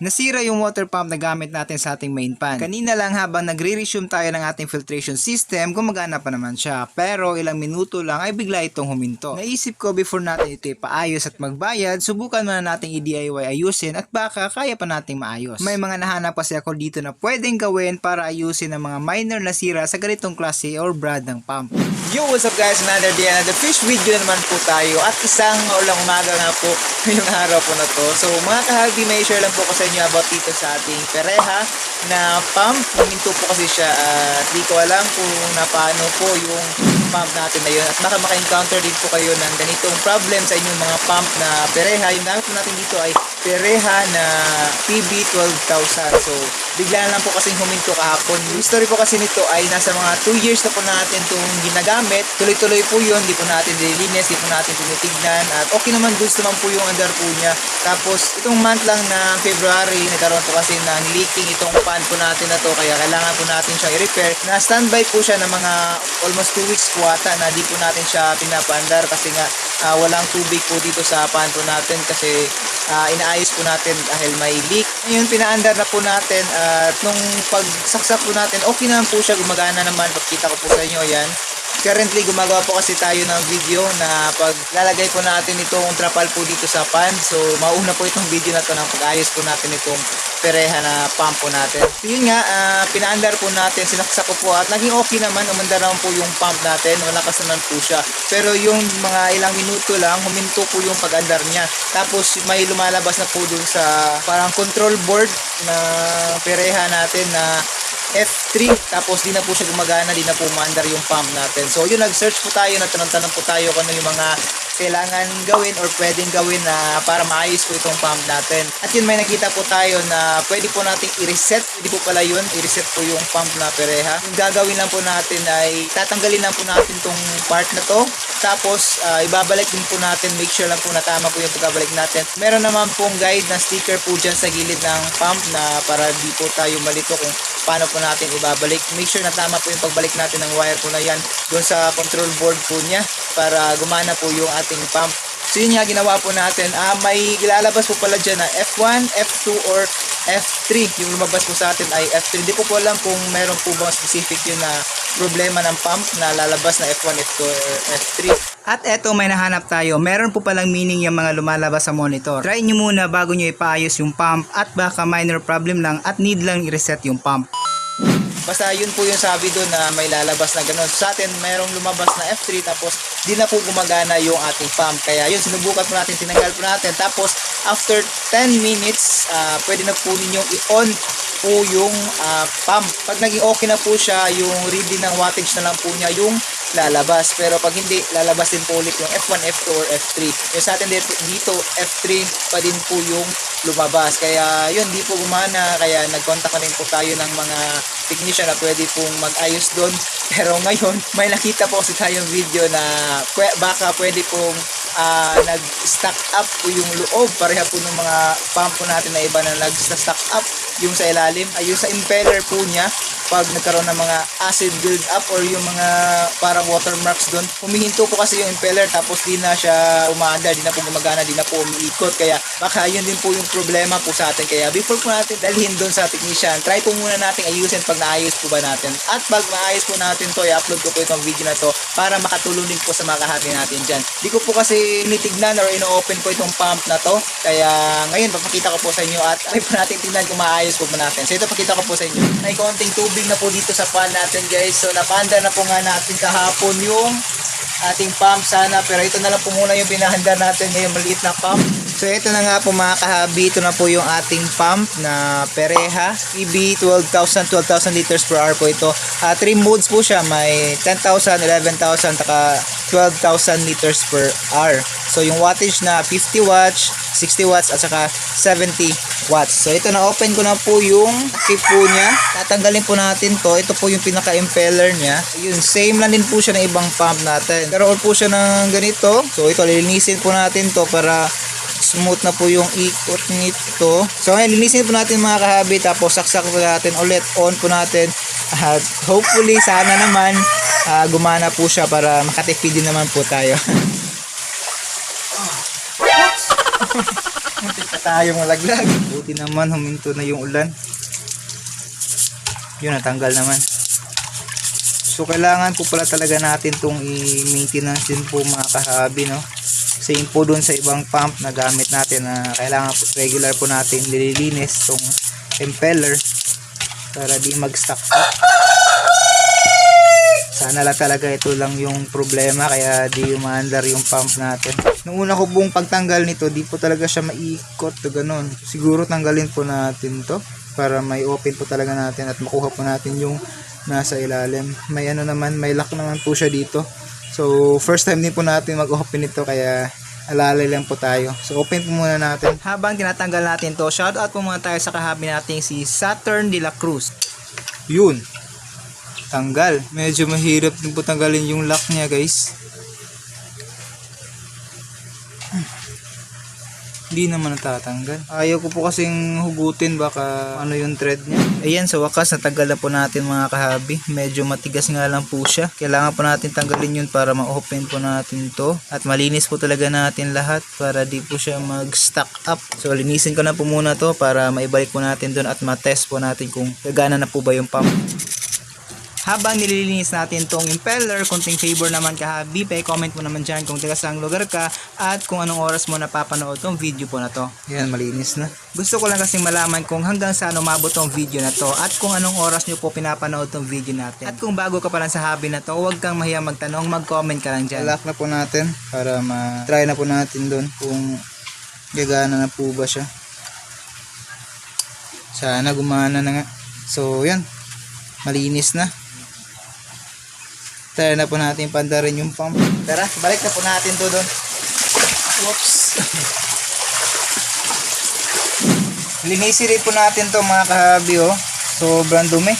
Nasira yung water pump na gamit natin sa ating main pan. Kanina lang habang nagre-resume tayo ng ating filtration system, gumagana pa naman siya. Pero ilang minuto lang ay bigla itong huminto. Naisip ko before natin ito ipaayos at magbayad, subukan muna nating i-DIY ayusin at baka kaya pa nating maayos. May mga nahanap kasi ako dito na pwedeng gawin para ayusin ang mga minor na sira sa ganitong klase or brand ng pump. Yo, what's up guys? Another day, another fish video naman po tayo at isang ulang umaga nga po ngayong araw po na to. So mga kahalbi, may share lang po ko sa inyo about dito sa ating pereha na pump. Huminto po kasi siya at di ko alam kung na paano po yung pump natin na yun. At baka maka-encounter din po kayo ng ganitong problem sa inyong mga pump na pereha. Yung gamit po natin dito ay pereha na PB12000. So bigla lang po kasing huminto kahapon. Yung story po kasi nito ay nasa mga 2 years na po natin itong ginagamit. Tuloy-tuloy po yun, di po natin nililinis, di po natin tinitignan. At okay naman, goods naman po yung under po niya. Tapos itong month lang na February, nagkaroon po kasi ng leaking itong pan po natin na to. Kaya kailangan po natin siya i-repair. Na standby po siya ng mga almost 2 weeks po ata na di po natin siya pinapandar kasi nga ah, walang tubig po dito sa pan po natin kasi ah, inaayos po natin dahil may leak. Ngayon, pinaandar na po natin at nung pagsaksak po natin, okay naman po siya, gumagana naman. Pagkita ko po sa inyo yan. Currently, gumagawa po kasi tayo ng video na paglalagay po natin itong trapal po dito sa pan. So, mauna po itong video na to ng pag-ayos po natin itong pereha na pump po natin. So, yun nga, ah, pinaandar po natin, sinaksak ko po at naging okay naman, umandar naman po yung pump natin, malakas naman po siya. Pero yung mga ilang minuto lang, huminto po yung pag-andar niya. Tapos may lumalabas na po dun sa parang control board na pereha natin na F3 tapos di na po siya gumagana di na po maandar yung pump natin. So yun nag-search po tayo natanong-tanong po tayo kung ano yung mga kailangan gawin or pwedeng gawin na para maayos po itong pump natin. At yun may nakita po tayo na pwede po nating i-reset. Hindi po pala yun i-reset po yung pump na pereha. Yung gagawin lang po natin ay tatanggalin lang po natin tong part na to. Tapos ah, ibabalik din po natin make sure lang po na tama po yung pagbabalik natin. Meron naman pong guide na sticker po dyan sa gilid ng pump na para di po tayo malito kung paano po natin ibabalik. Make sure na tama po yung pagbalik natin ng wire po na yan doon sa control board po niya para gumana po yung ating pump So yun nga ginawa po natin. Ah, may ilalabas po pala dyan na F1, F2 or F3. Yung lumabas po sa atin ay F3. Hindi po po alam kung meron po bang specific yun na problema ng pump na lalabas na F1, F2 or F3. At eto may nahanap tayo. Meron po palang meaning yung mga lumalabas sa monitor. Try nyo muna bago nyo ipaayos yung pump at baka minor problem lang at need lang i-reset yung pump. Basta yun po yung sabi doon na may lalabas na ganun. Sa atin, mayroong lumabas na F3 tapos di na po gumagana yung ating pump. Kaya yun, sinubukan po natin, tinanggal po natin. Tapos, after 10 minutes, ah, pwede na po ninyong i-on po yung ah, pump. Pag naging okay na po siya, yung reading ng wattage na lang po niya yung lalabas. Pero pag hindi, lalabas din po ulit yung F1, F2, or F3. Yung sa atin dito, dito F3 pa din po yung lumabas. Kaya yun, di po gumana. Kaya nag-contact na rin po tayo ng mga technician na pwede pong mag-ayos doon. Pero ngayon, may nakita po kasi tayong video na baka pwede pong ah, nag-stack up yung loob. Pareha po ng mga pump po natin na iba na nag-stack up yung sa ilalim. Ay yung sa impeller po niya pag nagkaroon ng mga acid build up or yung mga parang watermarks doon, humihinto po kasi yung impeller tapos di na siya umaandar, di na po gumagana, di na po umiikot. Kaya baka yun din po yung problema po sa atin. Kaya before po natin dalhin doon sa technician, try po muna natin ayusin pag naayos po ba natin. At pag maayos po natin to, i-upload ko po itong video na to para makatulong din po sa mga kahati natin dyan. Di ko po kasi initignan or ino-open po itong pump na to. Kaya ngayon, papakita ko po sa inyo at ay po natin tignan kung maayos po ba natin. So ito pakita ko po sa inyo. May konting tubig na po dito sa pan natin guys. So napanda na po nga natin kahapon yung ating pump sana. Pero ito na lang po muna yung pinahanda natin ngayong maliit na pump. So ito na nga po mga kahabi, ito na po yung ating pump na Pereha EB 12,000 12,000 liters per hour po ito. Ah, three modes po siya, may 10,000, 11,000, taka 12,000 liters per hour. So yung wattage na 50 watts, 60 watts at saka 70 watts. So ito na open ko na po yung tip po niya. Tatanggalin po natin to. Ito po yung pinaka impeller niya. Yun, same lang din po siya ng ibang pump natin. Pero all po siya ng ganito. So ito lilinisin po natin to para smooth na po yung ikot nito. So ngayon, linisin po natin mga kahabi tapos saksak po natin ulit on po natin at hopefully sana naman ah, gumana po siya para makatipid din naman po tayo. tayo malaglag. Buti naman huminto na yung ulan. Yun, natanggal naman. So, kailangan po pala talaga natin itong i-maintenance din po mga kahabi, no? Same po dun sa ibang pump na gamit natin na kailangan po, regular po natin nililinis itong impeller para di mag-stuck up. Sana lang talaga ito lang yung problema kaya di umaandar yung pump natin. Nung una ko pong pagtanggal nito, di po talaga siya maikot to ganun. Siguro tanggalin po natin to para may open po talaga natin at makuha po natin yung nasa ilalim. May ano naman, may lock naman po siya dito. So, first time din po natin mag-open ito kaya alalay lang po tayo. So, open po muna natin. Habang tinatanggal natin to, shoutout po muna tayo sa kahabi natin si Saturn de la Cruz. Yun. Tanggal. Medyo mahirap din po tanggalin yung lock niya guys. Hindi naman natatanggal. Ayaw ko po kasing hugutin baka ano yung thread niya. Ayan, sa wakas natanggal na po natin mga kahabi. Medyo matigas nga lang po siya. Kailangan po natin tanggalin yun para ma-open po natin to. At malinis po talaga natin lahat para di po siya mag-stack up. So linisin ko na po muna to para maibalik po natin doon at ma-test po natin kung gagana na po ba yung pump. Habang nililinis natin tong impeller, kunting favor naman kahabi, pa-comment mo naman dyan kung taga saang lugar ka at kung anong oras mo napapanood tong video po na to. Yan, malinis na. Gusto ko lang kasing malaman kung hanggang saan umabot tong video na to at kung anong oras nyo po pinapanood tong video natin. At kung bago ka pa lang sa hobby na to, huwag kang mahiya magtanong, mag-comment ka lang dyan. Lock na po natin para ma-try na po natin doon kung gagana na po ba siya. Sana gumana na nga. So, yan. Malinis na. Try na po natin pandarin yung pump. Tara, balik na po natin to doon. Whoops. Linisin rin po natin to mga kahabi oh. Sobrang dumi.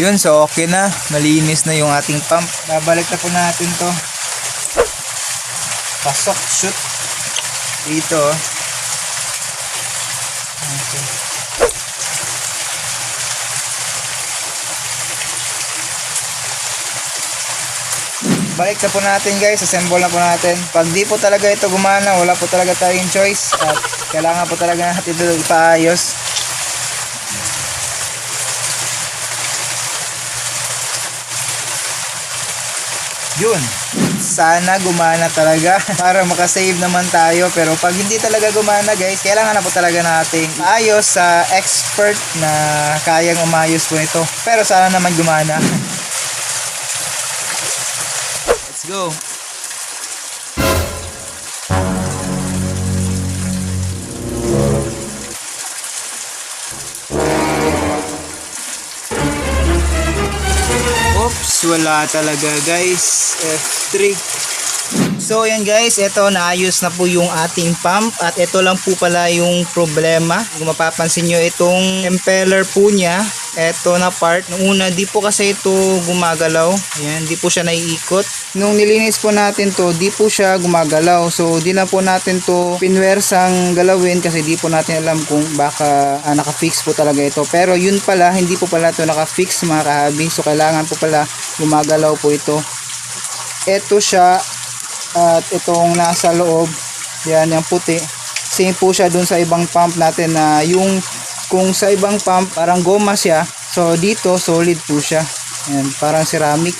Yun, so okay na. Malinis na yung ating pump. Babalik na po natin to. Pasok, shoot. Dito oh. Okay. Balik na po natin guys. Assemble na po natin. Pag di po talaga ito gumana wala po talaga tayong choice. At kailangan po talaga natin ito ipaayos. Yun. Sana gumana talaga. Para makasave naman tayo. Pero pag hindi talaga gumana guys kailangan na po talaga nating ayos sa expert na kayang umayos po nito pero sana naman gumana go. Oops, wala talaga guys. F3. So ayan guys, ito naayos na po yung ating pump at ito lang po pala yung problema. Kung mapapansin nyo itong impeller po niya, ito na part. Nung una di po kasi ito gumagalaw. Ayan, di po siya naiikot. Nung nilinis po natin to, di po siya gumagalaw. So di na po natin to pinwersang galawin kasi di po natin alam kung baka ah, naka-fix po talaga ito. Pero yun pala, hindi po pala to naka-fix mga kahabi. So kailangan po pala gumagalaw po ito. Ito siya at itong nasa loob yan yung puti same po siya dun sa ibang pump natin na yung kung sa ibang pump parang goma siya so dito solid po siya yan parang ceramic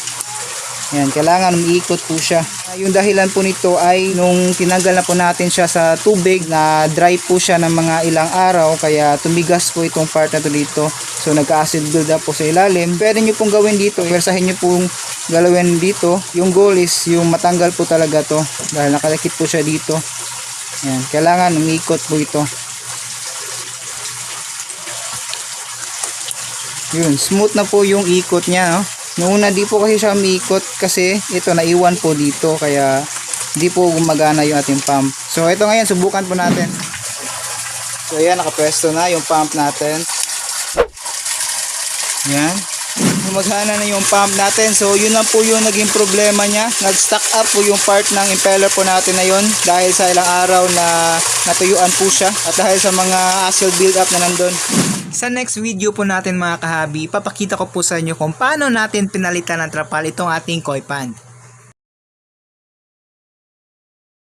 yan, kailangan umiikot po siya. Ah, Yung dahilan po nito ay nung tinanggal na po natin siya sa tubig na dry po siya ng mga ilang araw kaya tumigas po itong part na to dito. So nagka-acid build up po sa ilalim. Pwede nyo pong gawin dito, versahin nyo pong galawin dito. Yung goal is yung matanggal po talaga to dahil nakalakit po siya dito. Yan, kailangan umiikot po ito. Yun, smooth na po yung ikot niya, no? Noong una di po kasi siya umiikot kasi ito naiwan po dito kaya di po gumagana yung ating pump. So ito ngayon subukan po natin. So ayan nakapwesto na yung pump natin. Yan. Gumagana na yung pump natin. So yun lang po yung naging problema niya. Nag-stack up po yung part ng impeller po natin na yun dahil sa ilang araw na natuyuan po siya at dahil sa mga acid build up na nandun. Sa next video po natin mga kahabi, papakita ko po sa inyo kung paano natin pinalitan ng trapal itong ating koi pan.